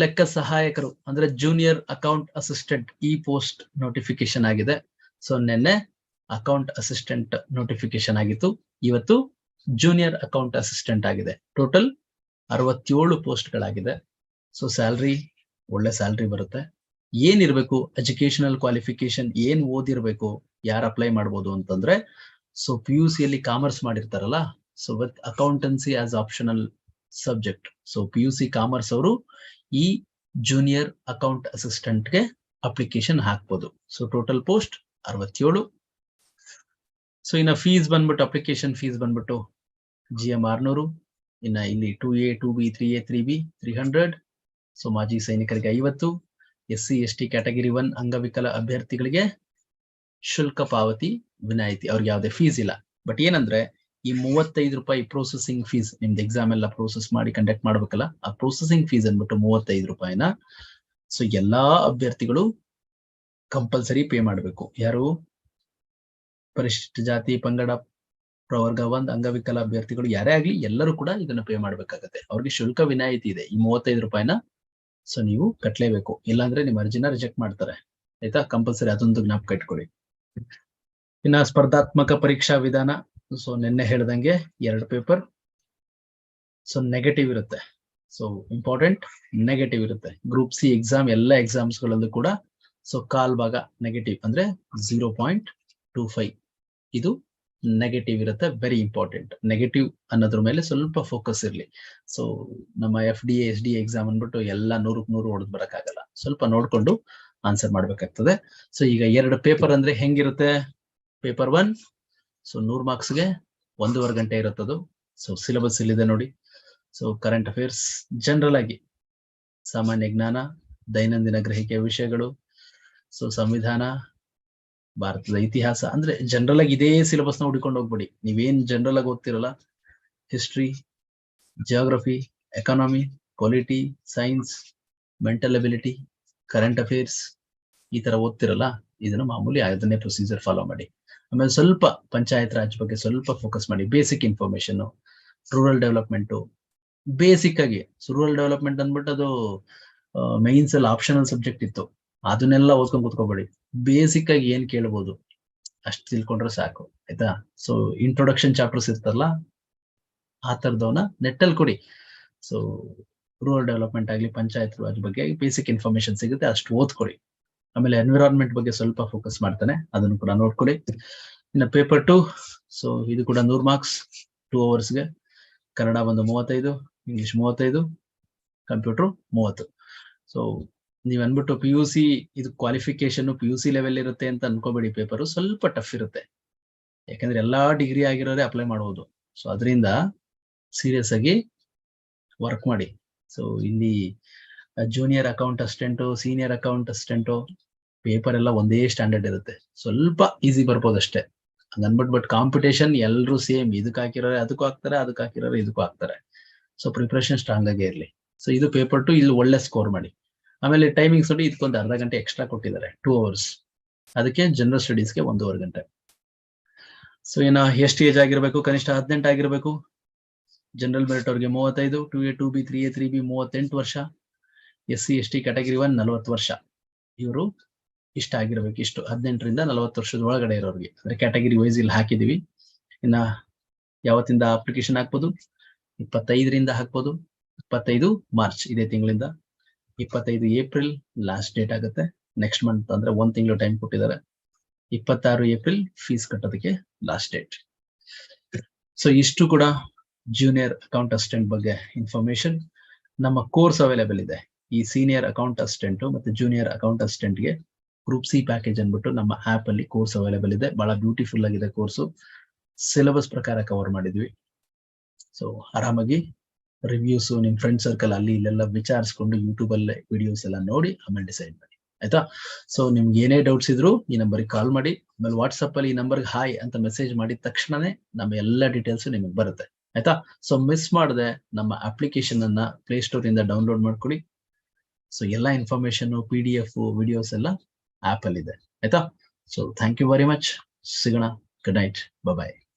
ಲೆಕ್ಕ ಸಹಾಯಕರು, ಅಂದ್ರೆ ಜೂನಿಯರ್ ಅಕೌಂಟ್ ಅಸಿಸ್ಟೆಂಟ್ ಈ ಪೋಸ್ಟ್ ನೋಟಿಫಿಕೇಶನ್ ಆಗಿದೆ. ಸೊ ನಿನ್ನೆ ಅಕೌಂಟ್ ಅಸಿಸ್ಟೆಂಟ್ ನೋಟಿಫಿಕೇಶನ್ ಆಗಿತ್ತು. ಇವತ್ತು ಜೂನಿಯರ್ ಅಕೌಂಟ್ ಅಸಿಸ್ಟೆಂಟ್ ಆಗಿದೆ. ಟೋಟಲ್ ಅರವತ್ತೇಳು ಪೋಸ್ಟ್ ಗಳಾಗಿದೆ ಸೊ ಸ್ಯಾಲ್ರಿ ಒಳ್ಳೆ ಸ್ಯಾಲ್ರಿ ಬರುತ್ತೆ. ಏನಿರ್ಬೇಕು? ಎಜುಕೇಶನಲ್ ಕ್ವಾಲಿಫಿಕೇಶನ್ ಏನ್ ಓದಿರ್ಬೇಕು? ಯಾರು ಅಪ್ಲೈ ಮಾಡ್ಬೋದು ಅಂತಂದ್ರೆ ಸೊ ಪಿ ಯು ಸಿ ಅಲ್ಲಿ ಕಾಮರ್ಸ್ ಮಾಡಿರ್ತಾರಲ್ಲ so with accountancy as optional subject so P U C commerce ಅವರು ಈ ಜೂನಿಯರ್ ಅಕೌಂಟ್ ಅಸಿಸ್ಟೆಂಟ್ಗೆ ಅಪ್ಲಿಕೇಶನ್ ಹಾಕ್ಬೋದು. ಸೊ ಟೋಟಲ್ ಪೋಸ್ಟ್ ಅರವತ್ತೇಳು. ಸೊ ಇನ್ನ ಫೀಸ್ ಬಂದ್ಬಿಟ್ಟು ಅಪ್ಲಿಕೇಶನ್ ಫೀಸ್ ಬಂದ್ಬಿಟ್ಟು ಜಿ ಎಂ ಆರ್ನೂರು. ಇನ್ನ ಇಲ್ಲಿ two A two B three A three B three hundred so ಮಾಜಿ ಸೈನಿಕರಿಗೆ ಐವತ್ತು. S C, S T category one ಅಂಗವಿಕಲ ಅಭ್ಯರ್ಥಿಗಳಿಗೆ ಶುಲ್ಕ ಪಾವತಿ ವಿನಾಯಿತಿ. ಅವ್ರಿಗೆ ಯಾವುದೇ ಫೀಸ್ ಇಲ್ಲ. ಬಟ್ ಏನಂದ್ರೆ ಈ ಮೂವತ್ತೈದು ರೂಪಾಯಿ ಪ್ರೊಸೆಸಿಂಗ್ ಫೀಸ್ ನಿಮ್ದು ಎಕ್ಸಾಮ್ ಎಲ್ಲ ಪ್ರೋಸೆಸ್ ಮಾಡಿ ಕಂಡಕ್ಟ್ ಮಾಡ್ಬೇಕಲ್ಲ, ಆ ಪ್ರೊಸೆಸಿಂಗ್ ಫೀಸ್ ಅಂದ್ಬಿಟ್ಟು ಮೂವತ್ತೈದು ರೂಪಾಯಿನ ಸೊ ಎಲ್ಲಾ ಅಭ್ಯರ್ಥಿಗಳು ಕಂಪಲ್ಸರಿ ಪೇ ಮಾಡಬೇಕು. ಯಾರು? ಪರಿಶಿಷ್ಟ ಜಾತಿ, ಪಂಗಡ, ಪ್ರವರ್ಗ, ಒಂದ್, ಅಂಗವಿಕಲ ಅಭ್ಯರ್ಥಿಗಳು ಯಾರೇ ಆಗ್ಲಿ ಎಲ್ಲರೂ ಕೂಡ ಇದನ್ನ ಪೇ ಮಾಡ್ಬೇಕಾಗತ್ತೆ. ಅವ್ರಿಗೆ ಶುಲ್ಕ ವಿನಾಯಿತಿ ಇದೆ ಈ ಮೂವತ್ತೈದು ರೂಪಾಯಿನ ಸೊ ನೀವು ಕಟ್ಲೇಬೇಕು. ಇಲ್ಲಾಂದ್ರೆ ನಿಮ್ಮ ಅರ್ಜಿನ ರಿಜೆಕ್ಟ್ ಮಾಡ್ತಾರೆ. ಆಯ್ತಾ? ಕಂಪಲ್ಸರಿ ಅದೊಂದು ಜ್ಞಾಪಕ ಇಟ್ಕೊಳ್ಳಿ. ಇನ್ನ ಸ್ಪರ್ಧಾತ್ಮಕ ಪರೀಕ್ಷಾ ವಿಧಾನ. ಸೊ ನಿನ್ನೆ ಹೇಳ್ದಂಗೆ ಎರಡು ಪೇಪರ್ ಸೊ ನೆಗೆಟಿವ್ ಇರುತ್ತೆ. ಸೊ ಇಂಪಾರ್ಟೆಂಟ್ ನೆಗೆಟಿವ್ ಇರುತ್ತೆ. ಗ್ರೂಪ್ ಸಿ ಎಕ್ಸಾಮ್ ಎಲ್ಲ ಎಕ್ಸಾಮ್ಸ್ ಗಳಲ್ಲೂ ಕೂಡ ಸೊ ಕಾಲ್ ಭಾಗ ನೆಗೆಟಿವ್ ಅಂದ್ರೆ ಝೀರೋ ಪಾಯಿಂಟ್ ಟೂ ಫೈವ್ ಇದು ನೆಗೆಟಿವ್ ಇರುತ್ತೆ ವೆರಿ ಇಂಪಾರ್ಟೆಂಟ್ ನೆಗೆಟಿವ್ ಅನ್ನೋದ್ರ ಮೇಲೆ ಸ್ವಲ್ಪ ಫೋಕಸ್ ಇರಲಿ. ಸೊ ನಮ್ಮ F D S D exam ಅಂದ್ಬಿಟ್ಟು ಎಲ್ಲ ನೂರಕ್ಕೆ ನೂರು ಹೊಡೆದ್ ಬರಕ್ಕಾಗಲ್ಲ. ಸ್ವಲ್ಪ ನೋಡ್ಕೊಂಡು ಆನ್ಸರ್ ಮಾಡ್ಬೇಕಾಗ್ತದೆ. ಸೊ ಈಗ ಎರಡು ಪೇಪರ್ ಅಂದ್ರೆ ಹೆಂಗಿರುತ್ತೆ? ಪೇಪರ್ ಒನ್ ಸೊ ನೂರು ಮಾರ್ಕ್ಸ್ಗೆ ಒಂದೂವರೆ ಗಂಟೆ ಇರುತ್ತದು ಸೊ ಸಿಲೆಬಸ್ ಇಲ್ಲಿದೆ ನೋಡಿ. ಸೊ ಕರೆಂಟ್ ಅಫೇರ್ಸ್ ಜನರಲ್ ಆಗಿ ಸಾಮಾನ್ಯ ಜ್ಞಾನ, ದೈನಂದಿನ ಗ್ರಹಿಕೆಯ ವಿಷಯಗಳು. ಸೊ ಸಂವಿಧಾನ, ಭಾರತದ ಇತಿಹಾಸ ಅಂದ್ರೆ ಜನರಲ್ ಆಗಿ ಇದೇ ಸಿಲೆಬಸ್ನ ಹುಡ್ಕೊಂಡು ಹೋಗ್ಬೇಡಿ. ನೀವೇನ್ ಜನರಲ್ ಆಗಿ ಓದ್ತಿರಲ್ಲ? History geography economy polity science mental ability current affairs ಈ ತರ ಓದ್ತಿರಲ್ಲ, ಇದನ್ನ ಮಾಮೂಲಿ ಅದನ್ನೇ ಪ್ರೊಸೀಜರ್ ಫಾಲೋ ಮಾಡಿ. ಆಮೇಲೆ ಸ್ವಲ್ಪ ಪಂಚಾಯತ್ ರಾಜ್ ಬಗ್ಗೆ ಸ್ವಲ್ಪ ಫೋಕಸ್ ಮಾಡಿ basic information rural development basic ಆಗಿ ರೂರಲ್ ಡೆವಲಪ್ಮೆಂಟ್ ಅಂದ್ಬಿಟ್ಟು ಅದು ಮೈನ್ಸ್ ಅಲ್ಲಿ ಆಪ್ಷನಲ್ ಸಬ್ಜೆಕ್ಟ್ ಇತ್ತು. ಅದನ್ನೆಲ್ಲ ಓದ್ಕೊಂಡ್ ಕೂತ್ಕೋಬೇಡಿ. ಬೇಸಿಕ್ ಆಗಿ ಏನ್ ಕೇಳ್ಬೋದು, ಅಷ್ಟು ತಿಳ್ಕೊಂಡ್ರೆ ಸಾಕು, ಆಯ್ತಾ? ಸೊ ಇಂಟ್ರೊಡಕ್ಷನ್ ಚಾಪ್ಟರ್ಸ್ ಇರ್ತಲ್ಲ ಆ ತರದವನ್ನ ನೆಟ್ಟಲ್ಲಿ ಕೊಡಿ. ಸೊ ರೂರಲ್ ಡೆವಲಪ್ಮೆಂಟ್ ಆಗ್ಲಿ, ಪಂಚಾಯತ್ ರಾಜ್ ಬಗ್ಗೆ ಬೇಸಿಕ್ ಇನ್ಫಾರ್ಮೇಶನ್ ಸಿಗುತ್ತೆ, ಅಷ್ಟು ಓದ್ಕೊಡಿ. ಆಮೇಲೆ ಎನ್ವಿರಾನ್ಮೆಂಟ್ ಬಗ್ಗೆ ಸ್ವಲ್ಪ ಫೋಕಸ್ ಮಾಡ್ತಾನೆ. ಅದನ್ನು ಕೂಡ ನೋಡ್ಕೊಳ್ಳಿ. ಇನ್ನು ಪೇಪರ್ ಟು ಸೊ ಇದು ಕೂಡ ನೂರ್ ಮಾರ್ಕ್ಸ್ ಟೂ ಅವರ್ಸ್ಗೆ ಕನ್ನಡ ಒಂದು ಮೂವತ್ತೈದು ಇಂಗ್ಲಿಷ್ ಮೂವತ್ತೈದು ಕಂಪ್ಯೂಟರ್ ಮೂವತ್ತು. ಸೊ ನೀವ್ ಅನ್ಬಿಟ್ಟು ಪಿ ಯು ಸಿ ಇದು qualification P U C level ಇರುತ್ತೆ ಅಂತ ಅನ್ಕೋಬೇಡಿ ಪೇಪರ್ ಸ್ವಲ್ಪ ಟಫ್ ಇರುತ್ತೆ. ಯಾಕಂದ್ರೆ ಎಲ್ಲಾ ಡಿಗ್ರಿ ಆಗಿರೋರೆ ಅಪ್ಲೈ ಮಾಡಬಹುದು ಸೊ ಅದರಿಂದ ಸೀರಿಯಸ್ ಆಗಿ ವರ್ಕ್ ಮಾಡಿ. ಸೊ ಇಲ್ಲಿ junior account assistant senior account assistant paper ಎಲ್ಲ ಒಂದೇ ಸ್ಟ್ಯಾಂಡರ್ಡ್ ಇರುತ್ತೆ. ಸ್ವಲ್ಪ ಈಸಿ ಬರ್ಬೋದು ಅಷ್ಟೇ. ಹಂಗನ್ಬಿಟ್ಟು ಬಟ್ ಕಾಂಪಿಟೇಷನ್ ಎಲ್ಲರೂ ಸೇಮ್ ಇದಕ್ಕೆ ಹಾಕಿರೋರೆ ಅದಕ್ಕೂ ಹಾಕ್ತಾರೆ ಅದಕ್ಕೆ ಹಾಕಿರೋರೆ ಇದಕ್ಕೂ ಹಾಕ್ತಾರೆ. ಸೊ ಪ್ರಿಪ್ರೇಷನ್ ಸ್ಟ್ರಾಂಗ್ ಆಗೇ ಇರಲಿ. ಸೊ ಇದು ಪೇಪರ್ ಟು ಇಲ್ಲಿ ಒಳ್ಳೆ ಸ್ಕೋರ್ ಮಾಡಿ. ಆಮೇಲೆ ಟೈಮಿಂಗ್ಸ್ ನೋಡಿ ಇದಕ್ಕೊಂದು ಅರ್ಧ ಗಂಟೆ ಎಕ್ಸ್ಟ್ರಾ ಕೊಟ್ಟಿದ್ದಾರೆ ಟೂ ಅವರ್ಸ್ ಅದಕ್ಕೆ ಜನರಲ್ ಸ್ಟಡೀಸ್ಗೆ ಒಂದೂವರೆ ಗಂಟೆ. ಸೊ ಏನೋ ಎಷ್ಟು ಏಜ್ ಆಗಿರ್ಬೇಕು? ಕನಿಷ್ಠ ಹದಿನೆಂಟು ಆಗಿರ್ಬೇಕು? ಜನರಲ್ ಮೆರಿಟ್ ಅವ್ರಿಗೆ ಮೂವತ್ತೈದು two A two B three A three B ಮೂವತ್ತೆಂಟು ವರ್ಷ. S C S T category one ನಲವತ್ತು ವರ್ಷ. ಇವರು ಇಷ್ಟ ಆಗಿರ್ಬೇಕು, ಇಷ್ಟು ಹದಿನೆಂಟರಿಂದ ನಲವತ್ತು ವರ್ಷದ ಒಳಗಡೆ ಇರೋರಿಗೆ. ಅಂದ್ರೆ ಕ್ಯಾಟಗರಿ ವೈಸ್ ಇಲ್ಲಿ ಹಾಕಿದೀವಿ. ಇನ್ನ ಯಾವತ್ತಿಂದ ಅಪ್ಲಿಕೇಶನ್ ಹಾಕ್ಬೋದು? ಇಪ್ಪತ್ತೈದರಿಂದ ಹಾಕ್ಬೋದು. ಇಪ್ಪತ್ತೈದು ಮಾರ್ಚ್, ಇದೇ ತಿಂಗಳಿಂದ. ಇಪ್ಪತ್ತೈದು ಏಪ್ರಿಲ್ ಲಾಸ್ಟ್ ಡೇಟ್ ಆಗುತ್ತೆ. ನೆಕ್ಸ್ಟ್ ಮಂತ್ ಅಂದ್ರೆ ಒಂದ್ ತಿಂಗಳು ಟೈಮ್ ಕೊಟ್ಟಿದ್ದಾರೆ. ಇಪ್ಪತ್ತಾರು ಏಪ್ರಿಲ್ ಫೀಸ್ ಕಟ್ಟೋದಕ್ಕೆ ಲಾಸ್ಟ್ ಡೇಟ್ ಸೊ ಇಷ್ಟು ಕೂಡ ಜೂನಿಯರ್ ಅಕೌಂಟ್ ಅಸಿಸ್ಟೆಂಟ್ ಬಗ್ಗೆ ಇನ್ಫಾರ್ಮೇಶನ್ ನಮ್ಮ ಕೋರ್ಸ್ ಅವೈಲೇಬಲ್ ಇದೆ. ಈ ಸೀನಿಯರ್ ಅಕೌಂಟ್ ಅಸಿಸ್ಟೆಂಟ್ ಮತ್ತೆ ಜೂನಿಯರ್ ಅಕೌಂಟ್ ಅಸಿಸ್ಟೆಂಟ್ಗೆ ಗ್ರೂಪ್ ಸಿ ಪ್ಯಾಕೇಜ್ ಅನ್ಬಿಟ್ಟು ನಮ್ಮ ಆಪ್ ಅಲ್ಲಿ ಕೋರ್ಸ್ ಅವೈಲೇಬಲ್ ಇದೆ. ಬಹಳ ಬ್ಯೂಟಿಫುಲ್ ಆಗಿದೆ ಕೋರ್ಸ್ ಸಿಲೆಬಸ್ ಪ್ರಕಾರ ಕವರ್ ಮಾಡಿದ್ವಿ. ಸೊ ಆರಾಮಾಗಿ ರಿವ್ಯೂಸ್ ನಿಮ್ ಫ್ರೆಂಡ್ ಸರ್ಕಲ್ ಅಲ್ಲಿ ಇಲ್ಲೆಲ್ಲ ವಿಚಾರಿಸ್ಕೊಂಡು ಯೂಟ್ಯೂಬ್ ಅಲ್ಲಿ ವಿಡಿಯೋಸ್ ಎಲ್ಲ ನೋಡಿ ಆಮೇಲೆ ಡಿಸೈಡ್ ಮಾಡಿ. ಆಯ್ತಾ? ಸೊ ನಿಮ್ಗೆ ಏನೇ ಡೌಟ್ಸ್ ಇದ್ರು ಈ ನಂಬರ್ಗೆ ಕಾಲ್ ಮಾಡಿ. ಆಮೇಲೆ ವಾಟ್ಸಪ್ ಅಲ್ಲಿ ಈ ನಂಬರ್ಗೆ ಹಾಯ್ ಅಂತ ಮೆಸೇಜ್ ಮಾಡಿದ ತಕ್ಷಣನೇ ನಮ್ಮ ಎಲ್ಲ ಡೀಟೇಲ್ಸ್ ನಿಮಗೆ ಬರುತ್ತೆ. ಆಯ್ತಾ? ಸೊ ಮಿಸ್ ಮಾಡದೆ ನಮ್ಮ ಅಪ್ಲಿಕೇಶನ್ ಅನ್ನ ಪ್ಲೇ ಸ್ಟೋರ್ ಇಂದ ಡೌನ್ಲೋಡ್ ಮಾಡ್ಕೊಳ್ಳಿ ಸೊ ಎಲ್ಲ information P D F videos ಎಲ್ಲ ಆಪ್ ಅಲ್ಲಿ ಇದೆ. ಆಯ್ತಾ? So thank you very much ಸಿಗೋಣ. Good night bye